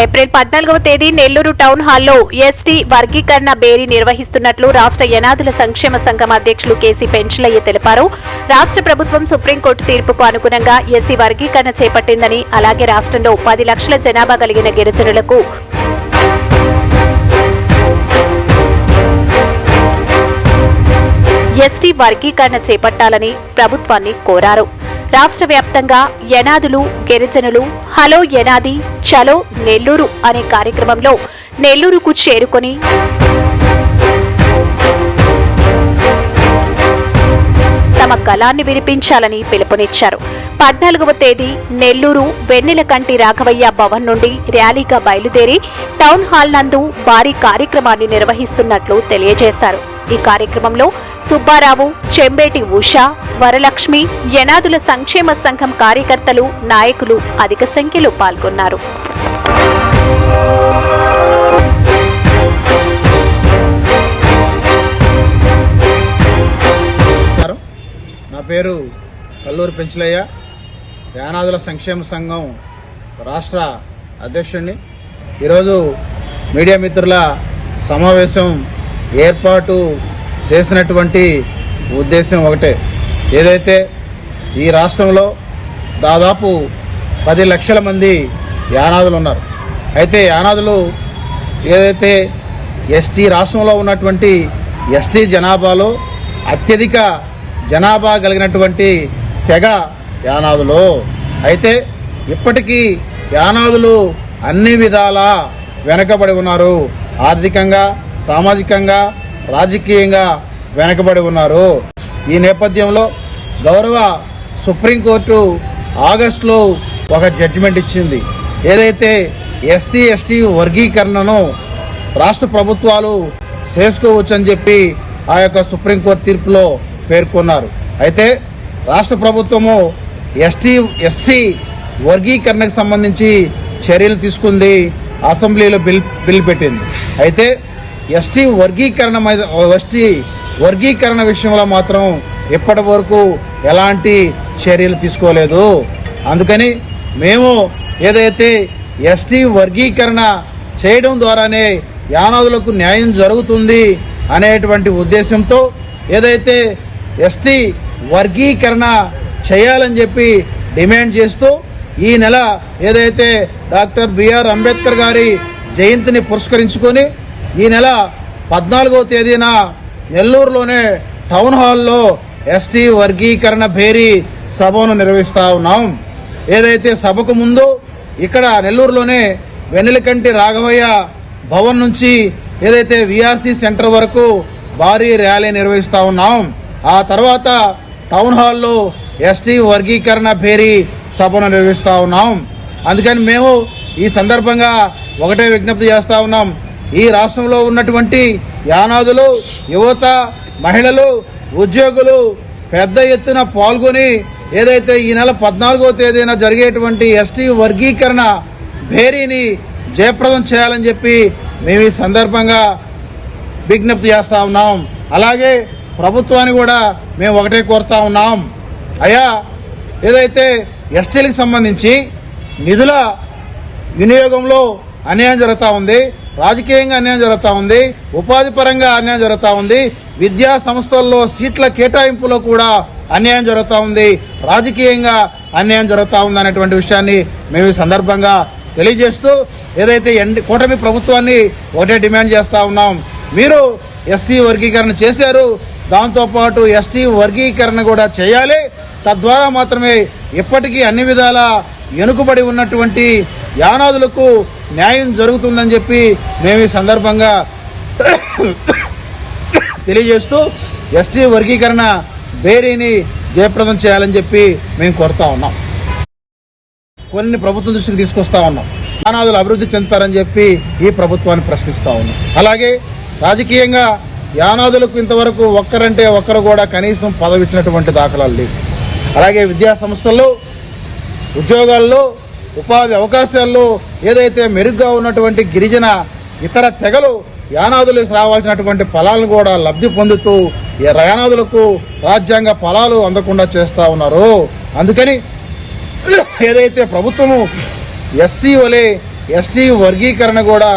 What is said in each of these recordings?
April పద్నాలుగవ తేదీ Nellore town హాల్లో ఎస్టీ వర్గీకరణ బేరీ నిర్వహిస్తున్నట్లు రాష్ట్ర యనాదుల సంక్షేమ సంఘం అధ్యక్షులు కేసీ పెంచలయ్య తెలిపారు. రాష్ట్ర ప్రభుత్వం సుప్రీంకోర్టు తీర్పుకు అనుగుణంగా ఎస్సీ వర్గీకరణ చేపట్టిందని అలాగే రాష్ట్రంలో పది లక్షల జనాభా కలిగిన గిరిజనులకు ఎస్టీ వర్గీకరణ చేపట్టాలని ప్రభుత్వాన్ని కోరారు. రాష్ట్ర వ్యాప్తంగా యనాదులు గిరిజనులు హలో యనాది చలో నెల్లూరు అనే కార్యక్రమంలో నెల్లూరుకు చేరుకొని తమ కళాన్ని వినిపించాలని పిలుపునిచ్చారు. పద్నాలుగవ తేదీ నెల్లూరు వెన్నెలకంటి రాఘవయ్య భవన్ నుండి ర్యాలీగా బయలుదేరి టౌన్ హాల్ నందు భారీ కార్యక్రమాన్ని నిర్వహిస్తున్నట్లు తెలియజేశారు. ఈ కార్యక్రమంలో సుబ్బారావు చెంబేటి ఉష వరలక్ష్మి యనాదుల సంక్షేమ సంఘం కార్యకర్తలు నాయకులు అధిక సంఖ్యలో పాల్గొన్నారు. నమస్కారం. నా పేరు కల్లూరు పెంచలయ్య. యానాదుల సంక్షేమ సంఘం రాష్ట్ర అధ్యక్షుడిని. ఈరోజు మీడియా మిత్రుల సమావేశం ఏర్పాటు చేసినటువంటి ఉద్దేశం ఒకటే. ఏదైతే ఈ రాష్ట్రంలో దాదాపు పది లక్షల మంది యానాదులు ఉన్నారు. అయితే యానాదులు ఏదైతే ఎస్టీ రాష్ట్రంలో ఉన్నటువంటి ఎస్టీ జనాభాలో అత్యధిక జనాభా కలిగినటువంటి తెగ యానాదులు. అయితే ఇప్పటికీ యానాదులు అన్ని విధాలా వెనకబడి ఉన్నారు. ఆర్థికంగా సామాజికంగా రాజకీయంగా వెనకబడి ఉన్నారు. ఈ నేపథ్యంలో గౌరవ సుప్రీంకోర్టు ఆగస్టులో ఒక జడ్జిమెంట్ ఇచ్చింది. ఏదైతే ఎస్సీ ఎస్టీ వర్గీకరణను రాష్ట్ర ప్రభుత్వాలు చేసుకోవచ్చని చెప్పి ఆ యొక్క సుప్రీంకోర్టు తీర్పులో పేర్కొన్నారు. అయితే రాష్ట్ర ప్రభుత్వము ఎస్టీ ఎస్సీ వర్గీకరణకు సంబంధించి చర్యలు తీసుకుంది అసెంబ్లీలో బిల్ బిల్ పెట్టింది. అయితే ఎస్టీ వర్గీకరణ ఎస్టీ వర్గీకరణ విషయంలో మాత్రం ఇప్పటి వరకు ఎలాంటి చర్యలు తీసుకోలేదు. అందుకని మేము ఏదైతే ఎస్టీ వర్గీకరణ చేయడం ద్వారానే యానాదులకు న్యాయం జరుగుతుంది అనేటువంటి ఉద్దేశంతో ఏదైతే ఎస్టీ వర్గీకరణ చేయాలని చెప్పి డిమాండ్ చేస్తూ ఈ నెల ఏదైతే డాక్టర్ బిఆర్ అంబేద్కర్ గారి జయంతిని పురస్కరించుకొని ఈ నెల పద్నాలుగో తేదీన నెల్లూరులోనే టౌన్ హాల్లో ఎస్టీ వర్గీకరణ భేరీ సభను నిర్వహిస్తా ఉన్నాం. ఏదైతే సభకు ముందు ఇక్కడ నెల్లూరులోనే వెన్నెలకంటి రాఘవయ్య భవన్ నుంచి ఏదైతే విఆర్సీ సెంటర్ వరకు భారీ ర్యాలీ నిర్వహిస్తా ఉన్నాం. ఆ తర్వాత టౌన్ హాల్లో ఎస్టీ వర్గీకరణ భేరీ సభను నిర్వహిస్తా ఉన్నాం. అందుకని మేము ఈ సందర్భంగా ఒకటే విజ్ఞప్తి చేస్తా ఉన్నాం. ఈ రాష్ట్రంలో ఉన్నటువంటి యానాదులు యువత మహిళలు ఉద్యోగులు పెద్ద ఎత్తున పాల్గొని ఏదైతే ఈ నెల పద్నాలుగో తేదీన జరిగేటువంటి ఎస్టీ వర్గీకరణ భేరీని జయప్రదం చేయాలని చెప్పి మేము ఈ సందర్భంగా విజ్ఞప్తి చేస్తా ఉన్నాం. అలాగే ప్రభుత్వాన్ని కూడా మేము ఒకటే కోరుతా ఉన్నాం. అయ్యా ఏదైతే ఎస్టీలకు సంబంధించి నిధుల వినియోగంలో అన్యాయం జరుగుతూ ఉంది రాజకీయంగా అన్యాయం జరుగుతూ ఉంది ఉపాధి పరంగా అన్యాయం జరుగుతూ ఉంది విద్యా సంస్థల్లో సీట్ల కేటాయింపులో కూడా అన్యాయం జరుగుతూ ఉంది రాజకీయంగా అన్యాయం జరుగుతూ ఉంది అనేటువంటి విషయాన్ని మేము ఈ సందర్భంగా తెలియజేస్తూ ఏదైతే ఎండి కూటమి ప్రభుత్వాన్ని ఒకటే డిమాండ్ చేస్తూ ఉన్నాం. మీరు ఎస్సీ వర్గీకరణ చేశారు దాంతోపాటు ఎస్టీ వర్గీకరణ కూడా చేయాలి తద్వారా మాత్రమే ఇప్పటికీ అన్ని విధాల వెనుకబడి ఉన్నటువంటి యానాదులకు న్యాయం జరుగుతుందని చెప్పి మేము ఈ సందర్భంగా తెలియజేస్తూ ఎస్టీ వర్గీకరణ బేరీని జయప్రదం చేయాలని చెప్పి మేము కోరుతా ఉన్నాం. కొన్ని ప్రభుత్వం దృష్టికి తీసుకొస్తా ఉన్నాం. యానాదులు అభివృద్ధి చెందుతారని చెప్పి ఈ ప్రభుత్వాన్ని ప్రశ్నిస్తా ఉన్నాం. అలాగే రాజకీయంగా యానాదులకు ఇంతవరకు ఒక్కరంటే ఒక్కరు కూడా కనీసం పదవి ఇచ్చినటువంటి దాఖలాలు లేవు. అలాగే విద్యా సంస్థల్లో ఉద్యోగాల్లో ఉపాధి అవకాశాల్లో ఏదైతే మెరుగ్గా ఉన్నటువంటి గిరిజన ఇతర తెగలు యానాదులకు రావాల్సినటువంటి ఫలాలను కూడా లబ్ధి పొందుతూ ఈ యానాదులకు రాజ్యాంగ ఫలాలు అందకుండా చేస్తూ ఉన్నారు. అందుకని ఏదైతే ప్రభుత్వము ఎస్సీ వలె ఎస్టీ వర్గీకరణ కూడా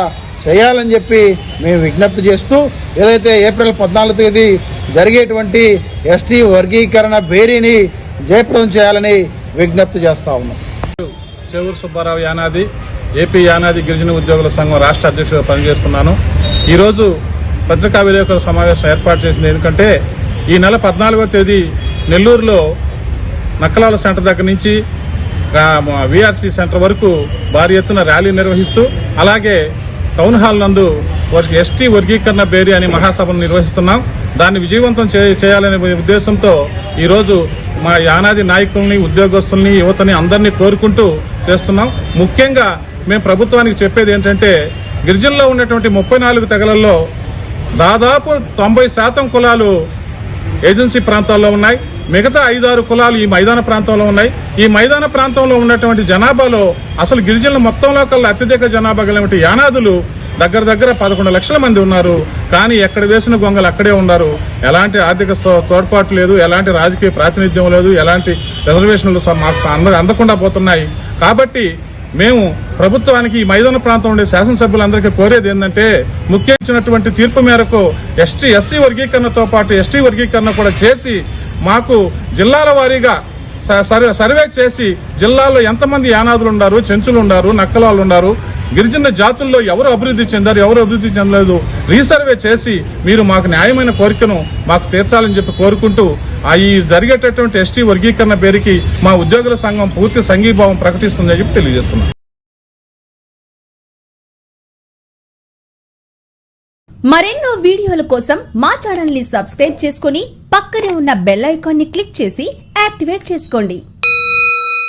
చేయాలని చెప్పి మేము విజ్ఞప్తి చేస్తూ ఏదైతే ఏప్రిల్ పద్నాలుగు తేదీ జరిగేటువంటి ఎస్టీ వర్గీకరణ బేరీని జయప్రదం చేయాలని విజ్ఞప్తి చేస్తా ఉన్నాం. చెవురు సుబ్బారావు యానాది ఏపీ యానాది గిరిజన ఉద్యోగుల సంఘం రాష్ట్ర అధ్యక్షుడిగా పనిచేస్తున్నాను. ఈరోజు పత్రికా విలేకరుల సమావేశం ఏర్పాటు చేసింది ఎందుకంటే ఈ నెల పద్నాలుగో తేదీ నెల్లూరులో నక్కలాల సెంటర్ దగ్గర నుంచి విఆర్సీ సెంటర్ వరకు భారీ ఎత్తున ర్యాలీ నిర్వహిస్తూ అలాగే టౌన్ హాల్ నందు ఎస్టీ వర్గీకరణ బేరీ అనే మహాసభను నిర్వహిస్తున్నాం. దాన్ని విజయవంతం చేయాలనే ఉద్దేశంతో ఈరోజు మా యానాది నాయకుల్ని ఉద్యోగస్తుల్ని యువతని అందరినీ కోరుకుంటూ చేస్తున్నాం. ముఖ్యంగా మేము ప్రభుత్వానికి చెప్పేది ఏంటంటే గిరిజనలో ఉన్నటువంటి ముప్పై నాలుగు తెగలల్లో దాదాపు తొంభై శాతం కులాలు ఏజెన్సీ ప్రాంతాల్లో ఉన్నాయి. మిగతా ఐదారు కులాలు ఈ మైదాన ప్రాంతంలో ఉన్నాయి. ఈ మైదాన ప్రాంతంలో ఉన్నటువంటి జనాభాలో అసలు గిరిజనుల మొత్తంలో కల్లా అత్యధిక జనాభా కలిగినటువంటి యానాదులు దగ్గర దగ్గర పదకొండు లక్షల మంది ఉన్నారు. కానీ ఎక్కడ వేసిన గొంగలు అక్కడే ఉన్నారు. ఎలాంటి ఆర్థిక తోడ్పాటు లేదు. ఎలాంటి రాజకీయ ప్రాతినిధ్యం లేదు. ఎలాంటి రిజర్వేషన్లు మాకు అందకుండా పోతున్నాయి. కాబట్టి మేము ప్రభుత్వానికి ఈ మైదాన ప్రాంతం ఉండే శాసనసభ్యులందరికీ కోరేది ఏంటంటే ముఖ్య ఇచ్చినటువంటి తీర్పు మేరకు ఎస్టీ ఎస్సీ వర్గీకరణతో పాటు ఎస్టీ వర్గీకరణ కూడా చేసి మాకు జిల్లాల వారీగా స- సర్వే సర్వే చేసి జిల్లాలో ఎంతమంది యానాదులు ఉన్నారు చెంచులు ఉన్నారు నక్కలాలు ఉన్నారు గిరిజన జాతుల్లో ఎవరు అభివృద్ధి చెందారు ఎవరు అభివృద్ధి చెందలేదు రీసర్వే చేసి మీరు మాకు న్యాయమైన కోరికను మాకు తీర్చాలని చెప్పి కోరుకుంటూ ఈ జరిగేటటువంటి ఎస్టీ వర్గీకరణ పేరుకి మా ఉద్యోగుల సంఘం పూర్తి సంఘీభావం ప్రకటిస్తుందని చెప్పి తెలియజేస్తున్నాం. మరెన్నో వీడియోల కోసం మా ఛానల్ని సబ్స్క్రైబ్ చేసుకుని పక్కనే ఉన్న బెల్ ఐకాన్ని క్లిక్ చేసి యాక్టివేట్ చేసుకోండి.